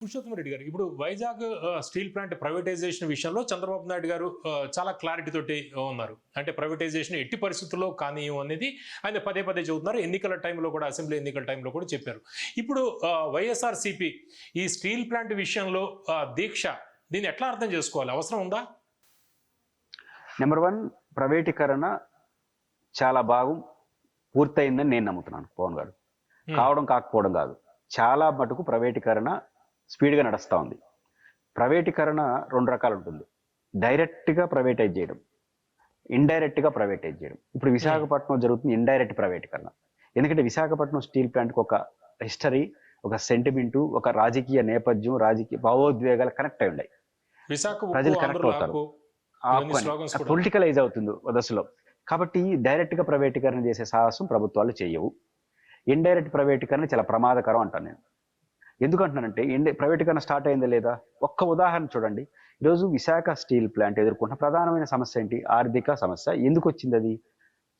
పురుషోత్తమ రెడ్డి గారు ఇప్పుడు Vizag steel plant privatisation విషయంలో చంద్రబాబు నాయుడు గారు చాలా క్లారిటీ తోటి ఉన్నారు. అంటే ప్రైవేటైజేషన్ ఎట్టి పరిస్థితుల్లో కానీ అనేది ఆయన పదే పదే చెబుతున్నారు. ఎన్నికల టైంలో కూడా అసెంబ్లీ ఎన్నికల టైంలో కూడా చెప్పారు. ఇప్పుడు వైఎస్ఆర్ సిపి ఈ స్టీల్ ప్లాంట్ విషయంలో దీక్ష దీన్ని ఎట్లా అర్థం చేసుకోవాలి? అవసరం ఉందా? నెంబర్ వన్ ప్రైవేటీకరణ చాలా భాగం పూర్తయిందని నేను నమ్ముతున్నాను పవన్ గారు. Hmm. కావడం కాకపోవడం కాదు. చాలా మటుకు ప్రైవేటీకరణ స్పీడ్గా నడుస్తూ ఉంది. ప్రైవేటీకరణ రెండు రకాలు ఉంటుంది. డైరెక్ట్గా ప్రైవేటైజ్ చేయడం ఇండైరెక్ట్గా ప్రైవేటైజ్ చేయడం. ఇప్పుడు విశాఖపట్నం జరుగుతుంది ఇండైరెక్ట్ ప్రైవేటీకరణ. ఎందుకంటే విశాఖపట్నం స్టీల్ ప్లాంట్కి ఒక హిస్టరీ ఒక సెంటిమెంటు ఒక రాజకీయ నేపథ్యం రాజకీయ భావోద్వేగాలు కనెక్ట్ అయి ఉన్నాయి ప్రజలు ఆంధ్రుల అవుతారు. పొలిటికలైజ్ అవుతుంది దశలో. కాబట్టి డైరెక్ట్గా ప్రైవేటీకరణ చేసే సాహసం ప్రభుత్వాలు చేయవు. ఇండైరెక్ట్ ప్రైవేటీకరణ చాలా ప్రమాదకరం అంటాను నేను. ఎందుకంటున్నానంటే ప్రైవేటు కన్నా స్టార్ట్ అయిందా లేదా? ఒక్క ఉదాహరణ చూడండి. ఈరోజు విశాఖ స్టీల్ ప్లాంట్ ఎదుర్కొంటున్న ప్రధానమైన సమస్య ఏంటి? ఆర్థిక సమస్య. ఎందుకు వచ్చింది అది?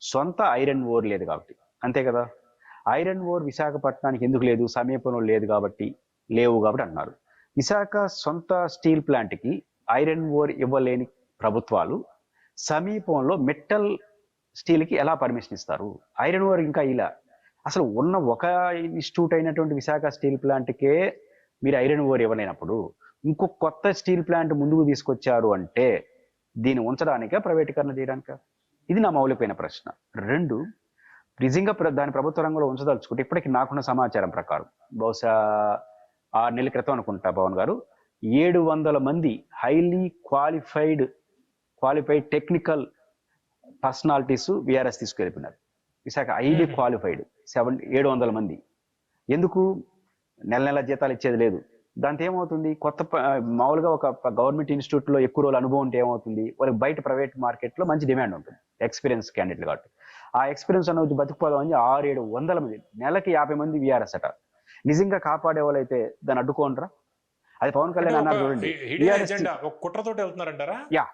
సొంత ఐరన్ ఓర్ లేదు కాబట్టి. అంతే కదా? ఐరన్ ఓర్ విశాఖపట్నానికి ఎందుకు లేదు? సమీపంలో లేదు కాబట్టి. లేవు కాబట్టి అన్నారు విశాఖ సొంత స్టీల్ ప్లాంట్కి ఐరన్ ఓర్ ఇవ్వలేని ప్రభుత్వాలు సమీపంలో మెటల్ స్టీల్కి ఎలా పర్మిషన్ ఇస్తారు? ఐరన్ ఓర్ ఇంకా ఇలా అసలు ఉన్న ఒక ఇన్స్టిట్యూట్ అయినటువంటి విశాఖ స్టీల్ ప్లాంట్కే మీరు ఐరన్ ఓర్ ఇవ్వలేనప్పుడు ఇంకో కొత్త స్టీల్ ప్లాంట్ ముందుకు తీసుకొచ్చారు అంటే దీన్ని ఉంచడానిక ప్రైవేటీకరణ చేయడానికా? ఇది నా మౌలికమైన ప్రశ్న. రెండు నిజంగా ప్ర- దాని ప్రభుత్వ రంగంలో ఉంచదలుచుకుంటే ఇప్పటికి నాకున్న సమాచారం ప్రకారం బహుశా ఆరు నెలల క్రితం అనుకుంటా పవన్ గారు ఏడు వందల మంది highly qualified qualified technical personalities VRS తీసుకెళ్ళిపోయినారు. Visakha ID. Qualified. Seven ఏడు వందల మంది. ఎందుకు? నెల నెల జీతాలు ఇచ్చేది లేదు. దాంతో ఏమవుతుంది? కొత్త మామూలుగా ఒక గవర్నమెంట్ ఇన్స్టిట్యూట్లో ఎక్కువ రోజులు అనుభవం ఉంటే ఏమవుతుంది? వాళ్ళకి బయట ప్రైవేట్ మార్కెట్లో మంచి డిమాండ్ ఉంటుంది. ఎక్స్పీరియన్స్ క్యాండిడేట్ కాబట్టి. ఆ ఎక్స్పీరియన్స్ అనేది బతుకుపోదాం అని ఆరు ఏడు వందల మంది నెలకి యాభై మంది విఆర్ఎస్ అట. నిజంగా కాపాడే వాళ్ళైతే దాన్ని అడ్డుకోనరా అది పవన్ కళ్యాణ్ అన్నారు చూడండి. యా.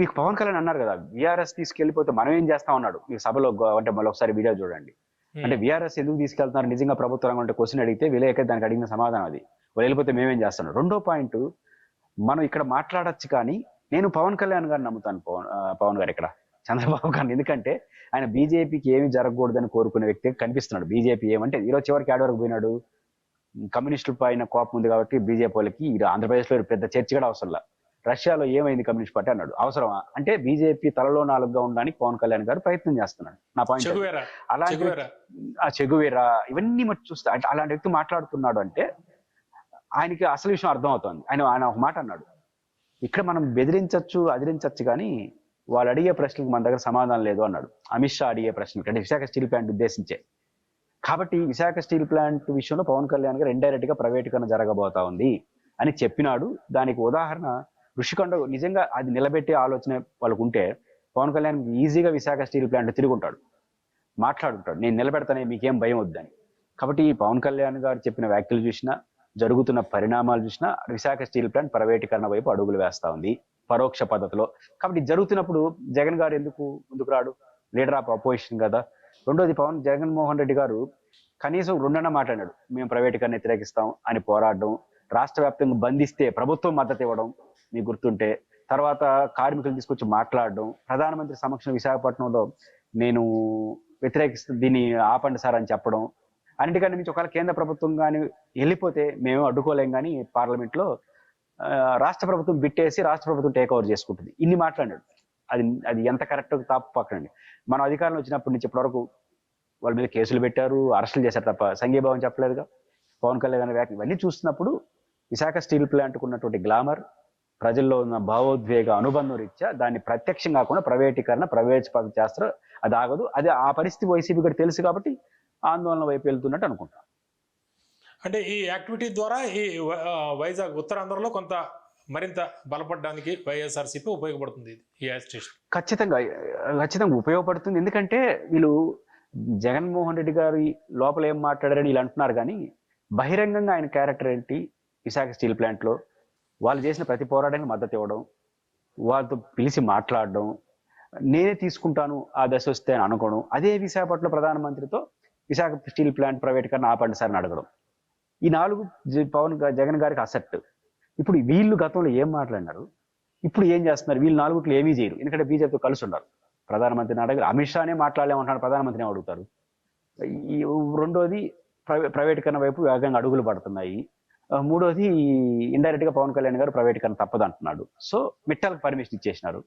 మీకు పవన్ కళ్యాణ్ అన్నారు కదా విఆర్ఎస్ తీసుకెళ్ళిపోతే మనం ఏం చేస్తాం అన్నాడు. మీకు సభలో అంటే మళ్ళీ ఒకసారి వీడియో చూడండి. అంటే విఆర్ఎస్ ఎందుకు తీసుకెళ్తున్నారు? నిజంగా ప్రభుత్వ రంగం అంటే క్వశ్చన్ అడిగితే విలేక దానికి అడిగిన సమాధానం అది. వాళ్ళు వెళ్ళిపోతే మేమేం చేస్తాం రెండో పాయింట్ మనం ఇక్కడ మాట్లాడొచ్చు కానీ నేను పవన్ కళ్యాణ్ గారిని నమ్ముతాను పవన్ పవన్ గారు ఇక్కడ చంద్రబాబు గారిని. ఎందుకంటే ఆయన బీజేపీకి ఏమి జరగకూడదని కోరుకునే వ్యక్తి కనిపిస్తున్నాడు. బీజేపీ ఏమంటే ఈరోజు చివరికి ఆడ వరకు పోయినాడు. కమ్యూనిస్టుల పైన కోపం ఉంది కాబట్టి బీజేపీ వాళ్ళకి ఈ ఆంధ్రప్రదేశ్లో పెద్ద చర్చ కూడా అవసరం. రష్యాలో ఏమైంది కమ్యూనిస్ట్ పార్టీ అన్నాడు. అవసరమా? అంటే బీజేపీ తలలో నాలుగుగా ఉండడానికి పవన్ కళ్యాణ్ గారు ప్రయత్నం చేస్తున్నాడు. నా పాయింట్ అలాంటి చెగువేరా. ఆ చెగువేరా ఇవన్నీ చూస్తే. అంటే అలాంటి వ్యక్తి మాట్లాడుతున్నాడు అంటే ఆయనకి అసలు విషయం అర్థం అవుతుంది ఆయన ఆయన ఒక మాట అన్నాడు. ఇక్కడ మనం బెదిరించవచ్చు అదిరించవచ్చు కానీ వాళ్ళు అడిగే ప్రశ్నలకు మన దగ్గర సమాధానం లేదు అన్నాడు. అమిత్ షా అడిగే ప్రశ్నలు అంటే విశాఖ స్టీల్ ప్లాంట్ ఉద్దేశించే. కాబట్టి విశాఖ స్టీల్ ప్లాంట్ విషయంలో పవన్ కళ్యాణ్ గారు ఇండైరెక్ట్గా ప్రైవేటీకరణ జరగబోతా ఉంది అని చెప్పినాడు. దానికి ఉదాహరణ ఋషికొండ నిజంగా అది నిలబెట్టే ఆలోచన వాళ్ళకు ఉంటే పవన్ కళ్యాణ్ ఈజీగా విశాఖ స్టీల్ ప్లాంట్ తిరుగుంటాడు. మాట్లాడుంటాడు. నేను నిలబెడతానే మీకేం భయం వద్దని. కాబట్టి ఈ పవన్ కళ్యాణ్ గారు చెప్పిన వ్యాఖ్యలు చూసినా జరుగుతున్న పరిణామాలు చూసినా విశాఖ స్టీల్ ప్లాంట్ ప్రైవేటీకరణ వైపు అడుగులు వేస్తా ఉంది పరోక్ష పద్ధతిలో. కాబట్టి జరుగుతున్నప్పుడు జగన్ గారు ఎందుకు ముందుకు రాడు? లీడర్ ఆఫ్ అపోజిషన్ కదా. రెండోది పవన్ జగన్మోహన్ రెడ్డి గారు కనీసం రెండన్న మాట్లాడాడు మేము ప్రైవేటీకరణ వ్యతిరేకిస్తాం అని పోరాడడం రాష్ట్ర వ్యాప్తంగా బంధిస్తే ప్రభుత్వం మద్దతు ఇవ్వడం మీకు గుర్తుంటే. తర్వాత కార్మికులు తీసుకొచ్చి మాట్లాడడం ప్రధానమంత్రి సమక్షం విశాఖపట్నంలో నేను వ్యతిరేకిస్తూ దీన్ని ఆపండి సార్ అని చెప్పడం. అన్నిటికన్నా మించి ఒకవేళ కేంద్ర ప్రభుత్వం కానీ వెళ్ళిపోతే మేము అడ్డుకోలేం కానీ పార్లమెంట్లో రాష్ట్ర ప్రభుత్వం బిట్టేసి రాష్ట్ర ప్రభుత్వం టేక్ ఓవర్ చేసుకుంటుంది. ఇన్ని మాట్లాడాడు అది అది ఎంత కరెక్ట్ తాపు పక్కనండి. మనం అధికారంలో వచ్చినప్పటి నుంచి ఇప్పటివరకు వాళ్ళ మీద కేసులు పెట్టారు అరెస్టులు చేశారు తప్ప సంఘీభావం చెప్పలేదుగా. పవన్ కళ్యాణ్ గారి వ్యాఖ్యలు. ఇవన్నీ చూస్తున్నప్పుడు విశాఖ స్టీల్ ప్లాంట్కు ఉన్నటువంటి గ్లామర్ ప్రజల్లో ఉన్న భావోద్వేగ అనుబంధం రీత్యా దాన్ని ప్రత్యక్షం కాకుండా ప్రైవేటీకరణ ప్రైవేట్ పద్ధతి చేస్తారు అది ఆగదు. అది ఆ పరిస్థితి వైసీపీ కూడా తెలుసు కాబట్టి ఆందోళన వైపు వెళ్తున్నట్టు అనుకుంటా. అంటే ఈ యాక్టివిటీ ద్వారా ఈ వైజాగ్ ఉత్తరాంధ్రలో కొంత మరింత బలపడడానికి వైఎస్ఆర్సీపీ ఉపయోగపడుతుంది ఈ ఖచ్చితంగా ఖచ్చితంగా ఉపయోగపడుతుంది. ఎందుకంటే వీళ్ళు జగన్మోహన్ రెడ్డి గారి లోపల ఏం మాట్లాడారని వీళ్ళు అంటున్నారు కానీ బహిరంగంగా ఆయన క్యారెక్టర్ ఏంటి? విశాఖ స్టీల్ ప్లాంట్లో వాళ్ళు చేసిన ప్రతి పోరాటానికి మద్దతు ఇవ్వడం వాళ్ళతో పిలిచి మాట్లాడడం నేనే తీసుకుంటాను ఆ దశ వస్తే అని అనుకోవడం అదే విశాఖపట్నం ప్రధానమంత్రితో విశాఖ స్టీల్ ప్లాంట్ ప్రైవేట్ కన్నా ఆపండి సార్ అని అడగడం. ఈ నాలుగు పవన్ జగన్ గారికి అసెట్. ఇప్పుడు వీళ్ళు గతంలో ఏం మాట్లాడినారు? ఇప్పుడు ఏం చేస్తున్నారు? వీళ్ళు నాలుగుట్లు ఏమీ చేయరు. ఎందుకంటే బీజేపీతో కలిసి ఉన్నారు ప్రధానమంత్రిని అడగరు. అమిత్ షానే మాట్లాడలేమంటున్నాడు ప్రధానమంత్రిని అడుగుతారు? ఈ రెండోది ప్రైవే ప్రైవేటీకరణ వైపు వేగంగా అడుగులు పడుతున్నాయి. మూడోది ఇండైరెక్ట్గా పవన్ కళ్యాణ్ గారు ప్రైవేటీకరణ తప్పదు అంటున్నాడు సో మిట్టలకు పర్మిషన్ ఇచ్చేసినారు.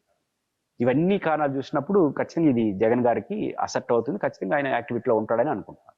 ఇవన్నీ కారణాలు చూసినప్పుడు ఖచ్చితంగా ఇది జగన్ గారికి అసెప్ట్ అవుతుంది. ఖచ్చితంగా ఆయన యాక్టివిటీలో ఉంటాడని అనుకుంటున్నాను.